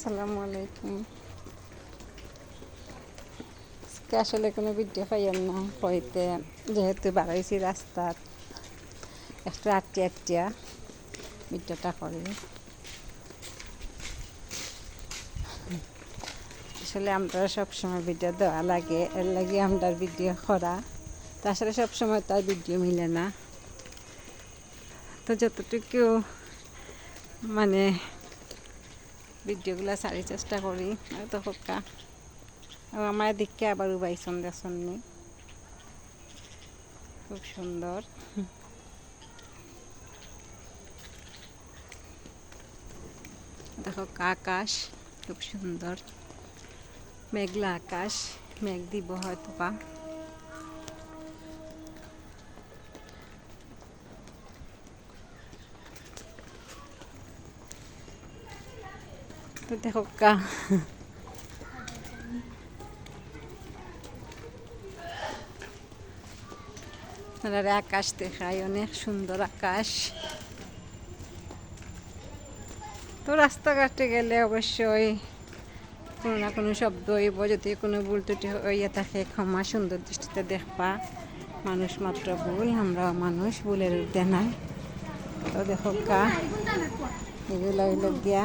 আসসালামু আলাইকুম। আজকে আসলে কোনো ভিডিও পাইয়াম না, হইতে যেহেতু বাড়াইছি রাস্তার, একটু আটটি আটটিয়া ভিডিওটা করি। আসলে আমরা সবসময় ভিডিও দেওয়া লাগে, এর লাগে আমরা ভিডিও করা। তো আসলে সবসময় তার ভিডিও মিলে না। তো যতটুকু মানে ভিডিওগুলো সারি চেষ্টা করি তো হোকা আমার দিককে আবার উবাইছন দেখুন নি। খুব সুন্দর দেখো আকাশ, খুব সুন্দর মেঘলা আকাশ, মেঘ দিব হয়তো বা তো দেখো কা আকাশ দেখায় অনেক সুন্দর আকাশ তো রাস্তাঘাটে গেলে অবশ্যই কোনো না কোনো শব্দ হইব, যদি কোনো ভুল ত্রুটি হইয়া থাকে, ক্ষমা সুন্দর দৃষ্টিতে দেখবা। মানুষ মাত্র ভুল, আমরা মানুষ ভুলের নাই। তো দেখো কা, এগুলো গিয়া।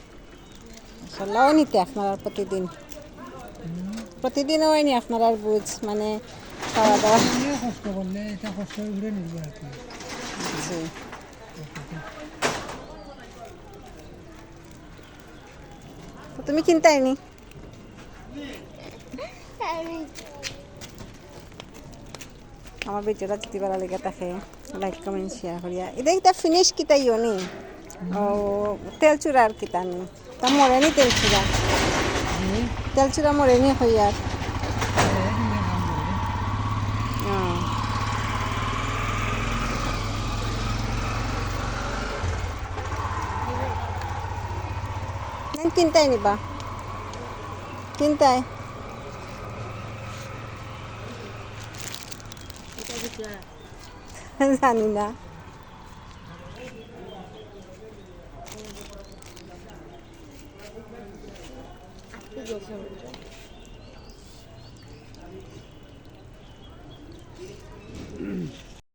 আসলেও নিতে আপনার আর প্রতিদিন। প্রতিদিনও হয়নি আপনার আর বুঝ মানে খাওয়া দাওয়া এমনিও কষ্ট করলে এটা কষ্ট ঘুরে নিব আর কি। তুমি কিনতাইনি আমার ভিডিওটা যদি ভালো লেগে থাকে লাইক কমেন্ট শেয়ার করিয়া। এটা কিতা ফিনিশ কিতা ইও নি। ও তেল চূড়া আর কিতা নি তা মরেনি তেল চূড়া? তেল চূড়া মরেনি ও। নেন কিনতাই নিবা। কিনতাই জানি না। yazıyorum hocam.